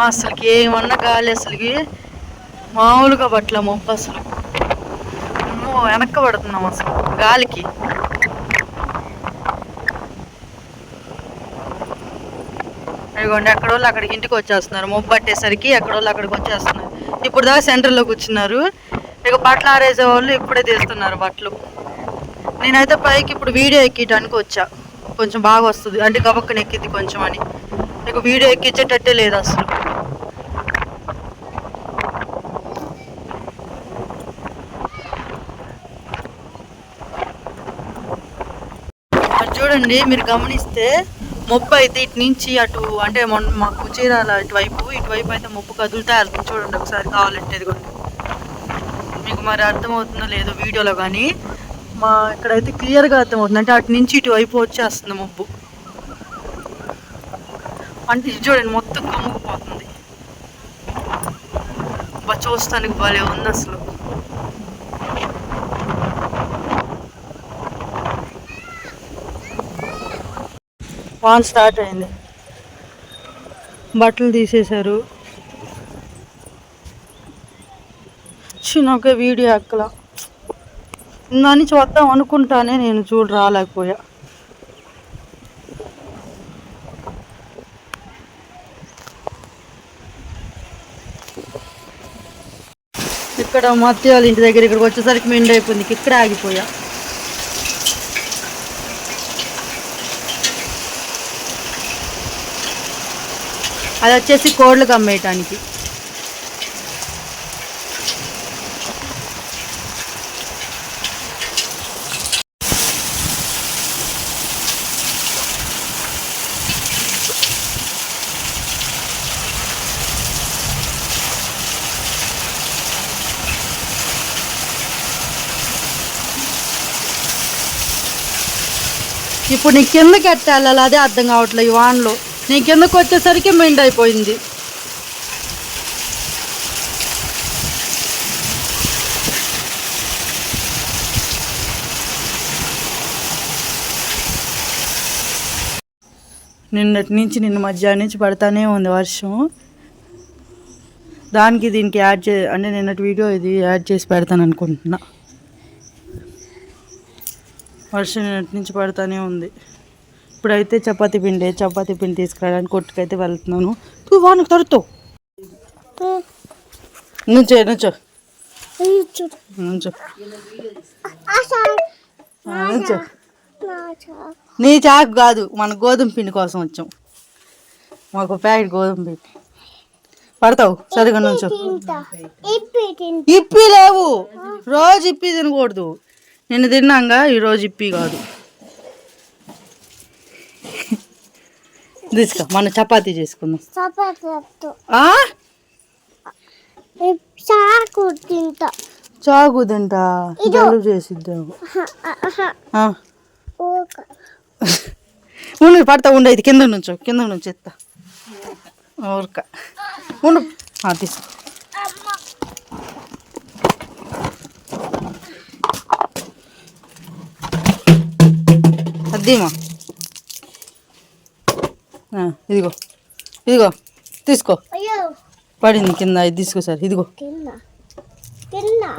అమ్మా అసలుకి ఏమన్నా గాలి అసలుకి? మామూలుగా పట్ల మొప్ప అసలు. అమ్మో వెనక్క పడుతున్నాం అసలు. గాలికి. అదిగోండి ఎక్కడోళ్ళు అక్కడికి ఇంటికి వచ్చేస్తున్నారు. మొబ్బు పట్టేసరికి ఎక్కడోళ్ళు అక్కడికి వచ్చేస్తున్నారు. ఇప్పుడు దాకా సెంటర్లో కూర్చున్నారు. ఇక బట్టలు ఆరేసే వాళ్ళు ఇప్పుడే తీస్తున్నారు బట్టలు. నేనైతే పైకి ఇప్పుడు వీడియో ఎక్కియటానికి వచ్చా. కొంచెం బాగా వస్తుంది. అంటే గబక్కన ఎక్కిద్ది కొంచెం అని. ఇక వీడియో ఎక్కించేటట్టే లేదు అసలు అది చూడండి మీరు గమనిస్తే మొప్పు అయితే ఇటు నుంచి అటు అంటే మొన్న మాకు చీరాల ఇటువైపు ఇటువైపు అయితే మొప్పు కదులుతా వెళ్తుంది చూడండి ఒకసారి కావాలంటే ఇదిగోండి మీకు మరి అర్థమవుతుందో లేదో వీడియోలో కానీ మా ఇక్కడైతే క్లియర్గా అర్థమవుతుంది. అంటే అటు నుంచి ఇటువైపు వచ్చేస్తుంది మొప్పు అంటే ఇది చూడండి మొత్తం కమ్ముకుపోతుంది. చూస్తానికి భలే ఉంది అసలు. వాన్ స్టార్ట్ అయింది. బట్టలు తీసేశారు. చిన్నక వీడియో అక్కల ఇందా నుంచి వద్దాం అనుకుంటానే నేను చూడు రాలేకపోయా. ఇక్కడ మత్యాలు ఇంటి దగ్గర ఇక్కడికి వచ్చేసరికి మెండ్ అయిపోయింది. ఇక్కడ ఆగిపోయా. అది వచ్చేసి కోళ్ళకు అమ్మేయటానికి ఇప్పుడు నీ కిందకి ఎట్టాలి అదే అర్థం కావట్లేదు ఈ వాన్లో. నేను కిందకు వచ్చేసరికి మెండ్ అయిపోయింది. నిన్నటి నుంచి నిన్న మధ్యాహ్నం నుంచి పడతానే ఉంది వర్షం. దానికి దీనికి యాడ్ చే అంటే నిన్నటి వీడియో ఇది యాడ్ చేసి పెడతాను అనుకుంటున్నా. వర్షం నిన్నటి నుంచి పడతానే ఉంది. ఇప్పుడైతే చపాతీ పిండి చపాతీ పిండి తీసుకురావడానికి కొట్టుకైతే వెళ్తున్నాను. తూ వానికి తడుతో నుంచో నుంచో నుంచో నీ చాకు కాదు మన గోధుమ పిండి కోసం వచ్చాం. మాకు ప్యాకెట్ గోధుమ పిండి. పడతావు? సరిగా నుంచో ఇప్పి లేవు. రోజు ఇప్పి తినకూడదు. నిన్న తిన్నాగా ఈరోజు ఇప్పి కాదు. తీసుకో మన చపాతీ చేసుకుందాం? చాకు తింటా. చాకు తింటా. జలుబు చేసిద్దాము ఉండు పడతా ఉండు ఇది కింద నుంచో కింద నుంచి ఎత్తా. ఊరక. ఉండు. తీసుకో. అద్దీమా ఇదిగో ఇదిగో తీసుకో. అయ్యో. పడింది కింద ఇది తీసుకో సార్ ఇదిగో. తిన్నా తిన్నా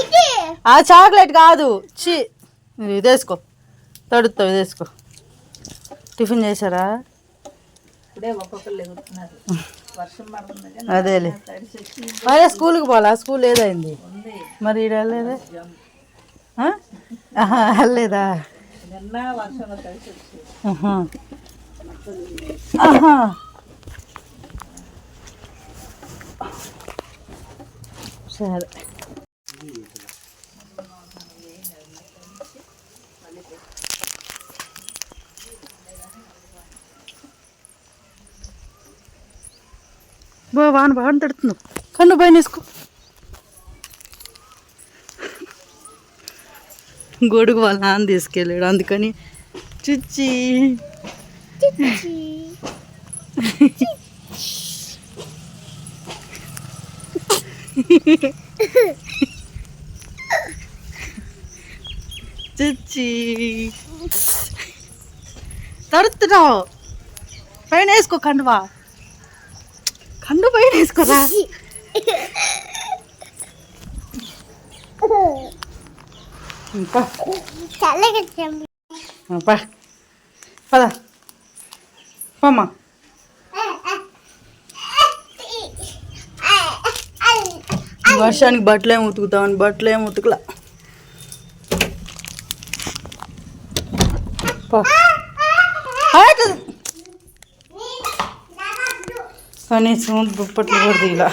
ఇది. ఆ చాక్లెట్ కాదు చి ఇది వేసుకో. తడుతావు ఇది వేసుకో. టిఫిన్ చేశారా? అదేలే. మరే స్కూల్కి పోలా స్కూల్ ఏదైంది? మరి ఈడ వెళ్ళలేదే? వెళ్ళలేదా. సరే. బాగా వాన బాగా తడుతున్నావు కన్ను పైన వేసుకో. గొడుగు వాళ్ళ నాన్న తీసుకెళ్ళాడు. అందుకని చిచ్చి. చిచ్చి. తడుతున్నావు పైన వేసుకో కండువా. కండు పైన వేసుకోరా. ఇంకా పద పోమ్మా వర్షానికి బట్టలు ఏమి ఉతుకుతామని బట్టలు ఏమి ఉతుకులా. కనీసం దుప్పట్లు కూడా తీలా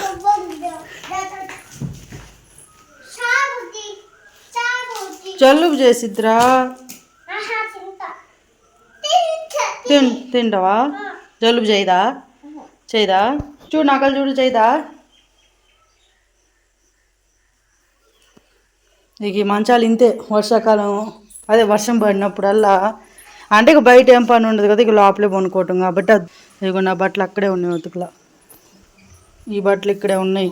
జలుబు చేసిద్దిరా. తిన్ తింటావా? జలుబు చేయదా? చేయదా? చూడు నకలు చూడు చేయదా? ఇక మంచాలు ఇంతే వర్షాకాలం. అదే వర్షం పడినప్పుడల్లా. అంటే ఇక బయట ఏం పని ఉండదు కదా ఇక లోపలే కొనుక్కోవటం కాబట్టి ఇదిగో నా బట్టలు అక్కడే ఉన్నాయి ఉతుకులా. ఈ బట్టలు ఇక్కడే ఉన్నాయి.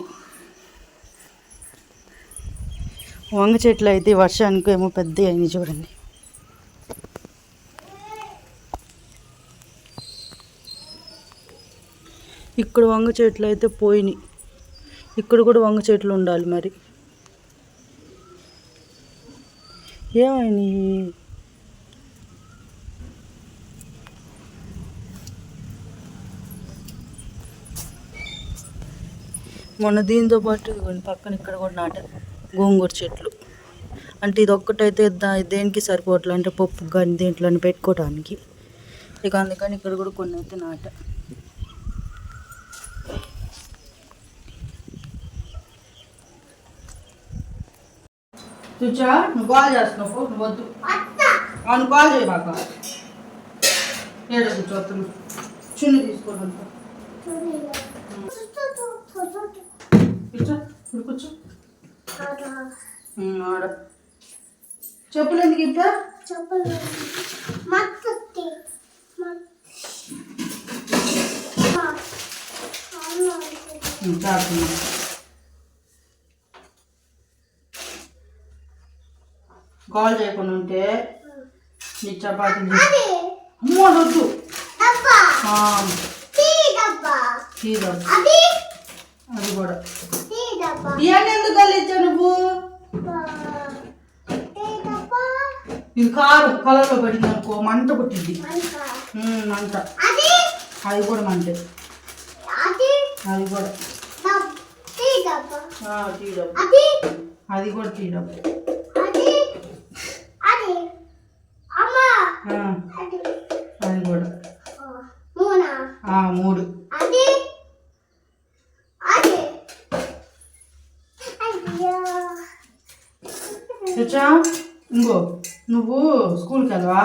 వంగ చెట్లు అయితే వర్షానికి ఏమో పెద్ద అయినాయి చూడండి. ఇక్కడ వంగ చెట్లు అయితే పోయినాయి. ఇక్కడ కూడా వంగ చెట్లు ఉండాలి మరి. ఏమైనాయి? మొన్న దీంతో పాటు పక్కన ఇక్కడ కూడా నాటారు. గోంగూర చెట్లు. అంటే ఇది ఒక్కటైతే దా దేనికి సరిపోవట్లే అంటే పప్పు కానీ దేంట్లో పెట్టుకోవడానికి ఇక అందుకని ఇక్కడ కూడా కొన్ని అయితే నాట. చూచా? నువ్వు కాల్ చేస్తున్నావు నువ్వు వద్దు. అవును కాల్ చేయి బాక ఏడ కూర్చోతున్నా చున్ని కూర్చో ఇప్పుడు కూర్చో. చెప్పులు ఎందుకు ఇప్పా? చాకున్నా కాల్ చేయకుండా ఉంటే నీ చపాతీలు వద్దు. అది కూడా. ఇవన్నీ ఎందుకు కలిచ్చా నువ్వు? ఇది కారం కలర్లో పడింది అనుకో మంట పుట్టింది. మంట? అది? కూడా మంటే. అది? కూడా. అది? కూడా తీయడం అది? కూడా. మూడు అది అది అయ్యో చచ్చా ఇంకో. నువ్వు స్కూల్కి వెళ్ళవా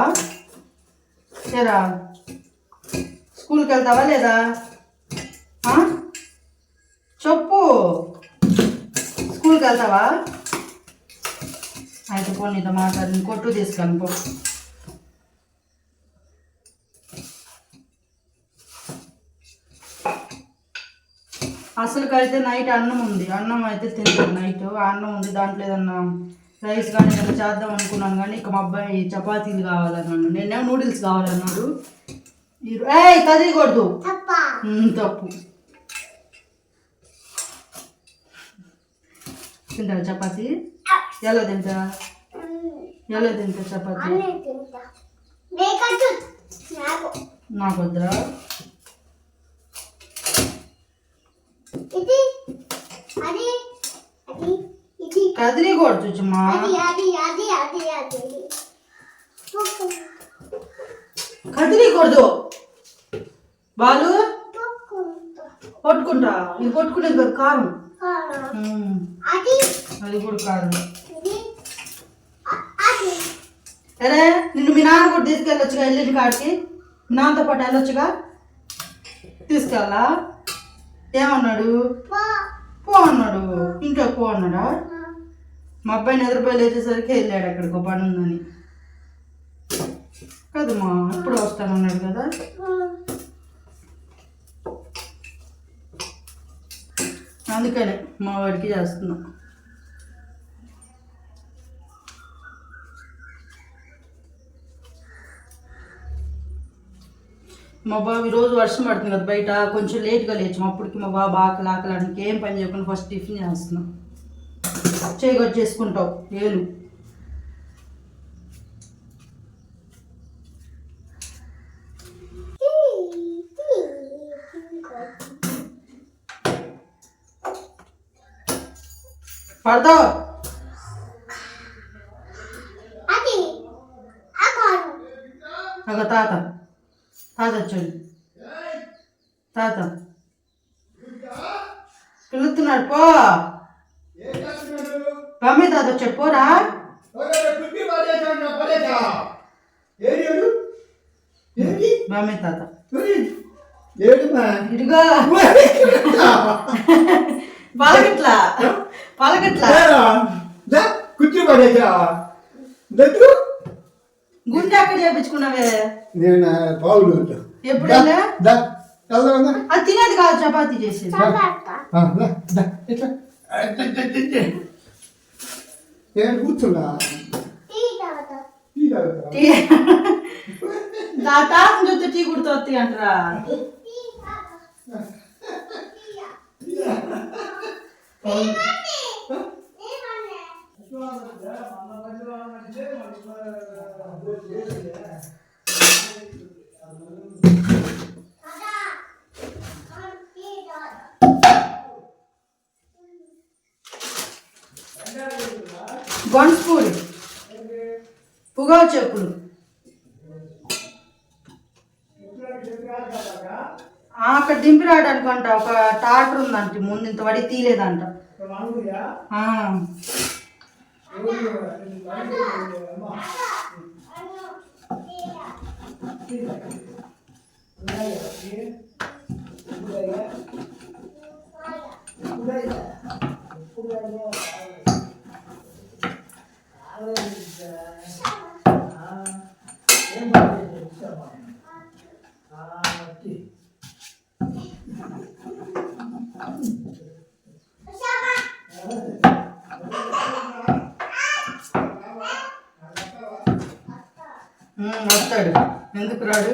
లేరా స్కూల్కి వెళ్తావా లేదా? చెప్పు. స్కూల్కి వెళ్తావా? అయితే పో నీతో మాట్లాడి కొట్టు తీసుకొని పో. అసలుకైతే నైట్ అన్నం ఉంది. అన్నం అయితే తింటాను నైట్. అన్నం ఉంది దాంట్లో ఏదన్నా రైస్ కానీ ఏదైనా చేద్దాం అనుకున్నాను కానీ ఇక మా అబ్బాయి చపాతీలు కావాలన్నాడు. నేనేమో నూడిల్స్ కావాలన్నాడు. ఏయ్ కదిలికూడదు తప్ప? తింటావా చపాతీ? ఎలా తింటా ఎలా తింటా. చపాతీ నాకు. వద్దా ఇది అది అది ఇది కదిలికూడదు చుమ్మా అది అది అది అది. అది కదిలికూడదు బాలు. పట్టుకుంటా ఇది పట్టుకునేది కదా కారం. అది. కూడా కారం. అరే నిన్ను మీ నాన్న కూడా తీసుకెళ్ళొచ్చుగా వెళ్ళిన కాడికి? మీ నాన్నతో పాటు వెళ్ళొచ్చుగా? తీసుకెళ్ళా? ఏమన్నాడు? పో. పో అన్నాడు. ఇంట్లో పో అన్నాడా? మా అబ్బాయిని నిద్రపోయి లేచేసరికి వెళ్ళాడు అక్కడికి ఒక పని ఉందని. కదమ్మా ఇప్పుడు వస్తానన్నాడు కదా? అందుకనే మా వాడికి చేస్తున్నాం. మా బాబు ఈరోజు వర్షం పడుతుంది కదా బయట కొంచెం లేట్గా లేచాం. అప్పటికి మా బాబు ఆకలి ఆకలి ఏం పని చేయకుండా ఫస్ట్ టిఫిన్ చేస్తున్నాం. చేయగొచ్చి చేసుకుంటావు ఏలు. పడతావు? తాత. తాత వచ్చాడు. తాత. పిలుస్తున్నాడు పో. మమ్మీ తాత వచ్చాడు పోరా మమ్మీ తాత ఇదిగో. పలకట్లా పలకట్లా కుర్చీ పడేసా దట్టు గుండె అక్కడ చేపించుకున్నావే. నేను పావులు ఎప్పుడైనా వెళ్దాం అది తినేది కాదు చపాతీ చేసేది. నేను కూర్చున్నా. తాతను చూస్తే టీ కుడుతోత్తి అంటారా. గొంస్పూడి పుగా చెప్పులు. అక్కడ దింపి రావడానికి అంట ఒక టాటర్ ఉందంట ముందు ఇంత వడి తీయలేదంట. Thank you. ఎందుకు రాడు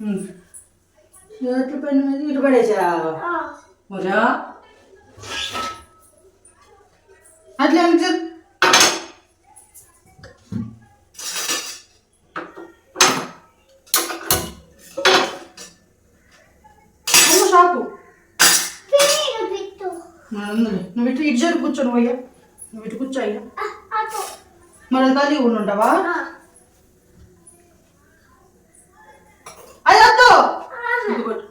ఉమ్. ఎట్ల పని మీద ఇటు పడేసా మరా అట్లా షాపు. నువ్వు ఇటు ఇటు కూర్చోను అయ్యా నువ్వు ఇటు కూర్చో అయ్యా. మరి ఖాళీ ఉండుంటావా అది వద్దు ఇది కొట్టు.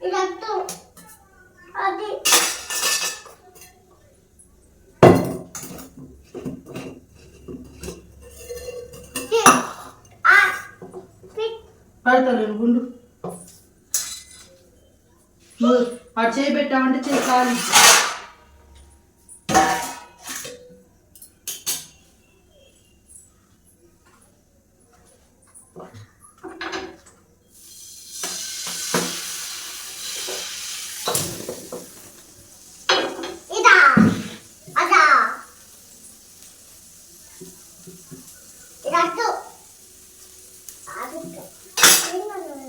ఇదట్టు అది పడతాను గుండు నువ్వు అటు చేయి పెట్టామంటే చేయి ఖాళీ ఇదా అదా ఇదట్టు అది ఏమన్నా?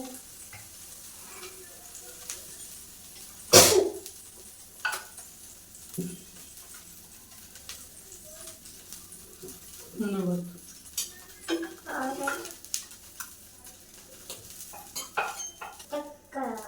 嗯 Hmm.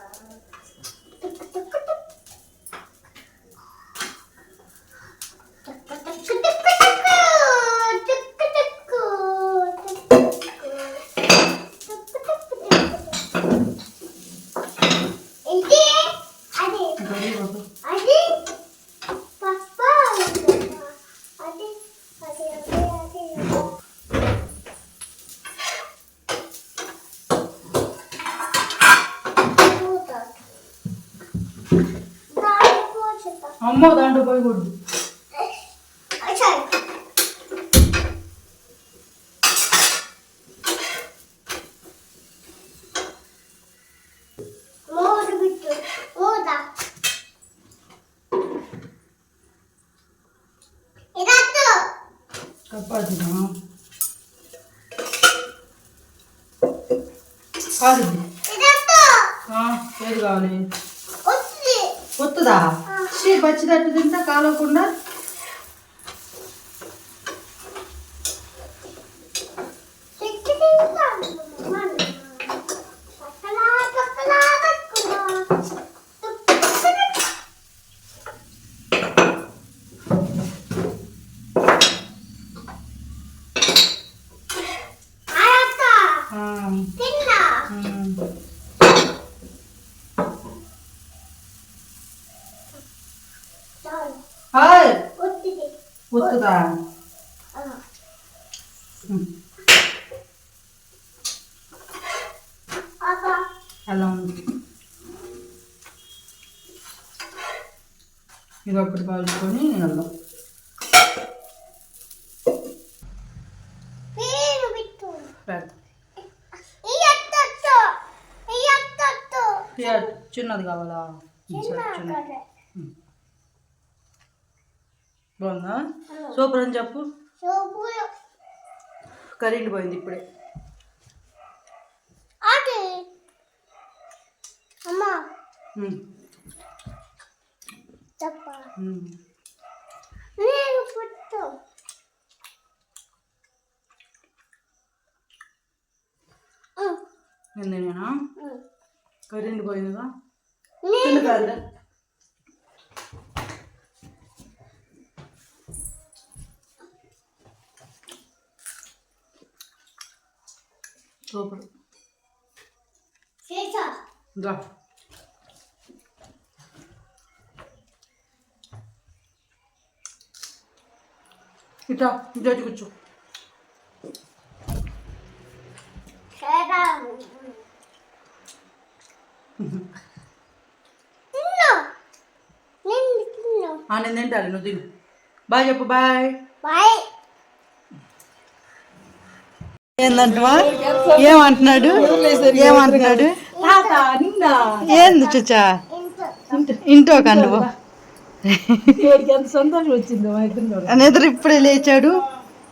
అమ్మో దాంట్లో పోయకూడదు అసలు మూడు బిట్టు మూడా ఇదట్టు చపాతీనా కాదు ఏది కావాలి వస్తుందా శ్రీ పచ్చిదట్టు తింటా కాలవకుండా తిన్నా ఉమ్. చాలు హాయ్ వస్తుంది వస్తుందా ఆ. ఉమ్. అబ్బా అలా ఉంది ఇది ఒకటి కాల్చుకొని వెళ్దాం చిన్నది కావాలా? బాగుందా? సూపర్ అని చెప్పు. కరెంట్ పోయింది ఇప్పుడే. అదే అమ్మా. ఉమ్, చెప్ప. ఉమ్. నేను పుట్టు. ఏందేనా కరెంట్ పోయిందిగా నేను చిన్న కాదురా సూపర్ చేసా దా ఇటా ఇటు వచ్చి కూర్చో చేరా తిన్నా నేను తిన్నా ఆ, నేను తింటాను నువ్వు తిను. బాయ్ చెప్పు బాయ్. బాయ్. ఏందంటవా? ఏమంటున్నాడు? ఏమంటున్నాడు? ఏంది చుచ్చా ఇంట్లో ఇంటో కండువు ఎంత సంతోషం వచ్చింది ఇప్పుడే లేచాడు.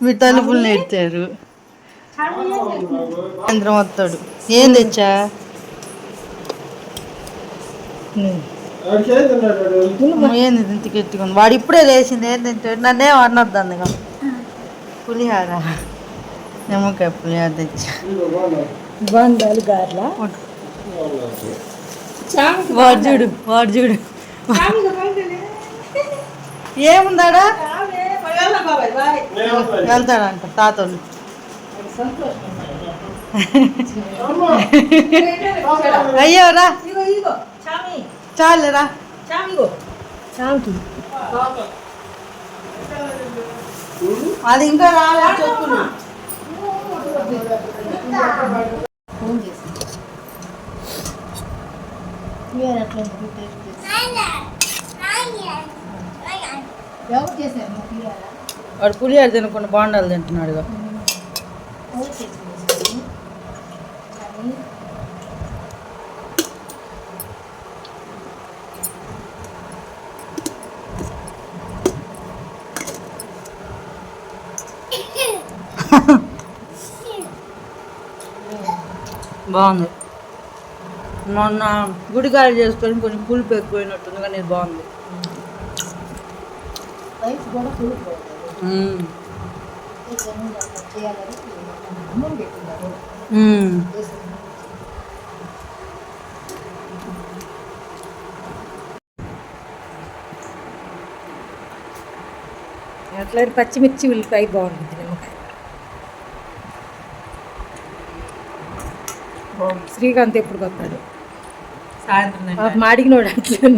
మీ తలుపులు నేర్చారు. సాయంత్రం వస్తాడు. ఏం తెచ్చా? ఏంది ఇంటికి ఎత్తుకుంది వాడు ఇప్పుడే లేచింది ఏం తింటాడు నన్నేం అనొద్దు అందుగా పులిహార. నిమ్మకాయ పులిహార తెచ్చా. బంధాలు గార్ల? వాడు చూడు వాడు చూడు. ఏముందాడా? వెళ్తాడంట తాతోళ్ళు. అయ్యో రా. ఇగో ఇగో చామి. చాలేరా? అది ఇంకా రాలే చెప్పులు ఫోన్ చేసి. వాడు పులిహార తినకుండా బాండాలు తింటున్నాడుగా. బాగుంది. మొన్న గుడికాయలు చేసుకొని కొంచెం పులుపు ఎక్కువైనట్టుంది కానీ ఇది బాగుంది. అట్లా పచ్చిమిర్చి ఉల్లిపాయ బాగుంటుంది నిమ్మకాయ శ్రీకాంత్ ఎప్పుడు కొత్తాడు సాయంత్రం. మాడిగినోడు అట్లా